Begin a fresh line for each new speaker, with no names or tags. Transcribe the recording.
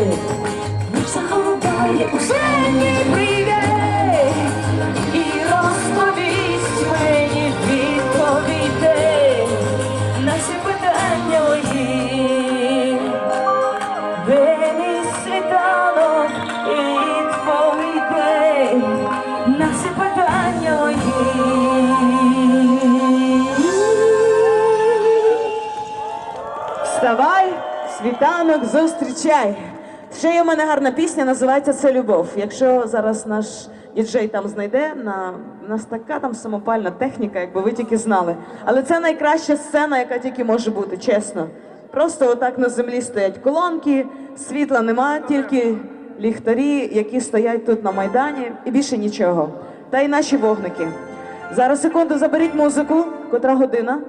Привіт! Муж у сені привіт і розповість мені відповідей на питання мої, день світанок і твій питання. Вставай! Світанок зустрічай. Ще є в мене гарна пісня, називається Це любов. Якщо зараз наш діджей там знайде, на нас така там самопальна техніка, якби ви тільки знали. Але це найкраща сцена, яка тільки може бути, чесно. Просто отак на землі стоять колонки, світла нема, тільки ліхтарі, які стоять тут на майдані, і більше нічого. Та й наші вогники. Зараз секунду заберіть музику, котра година.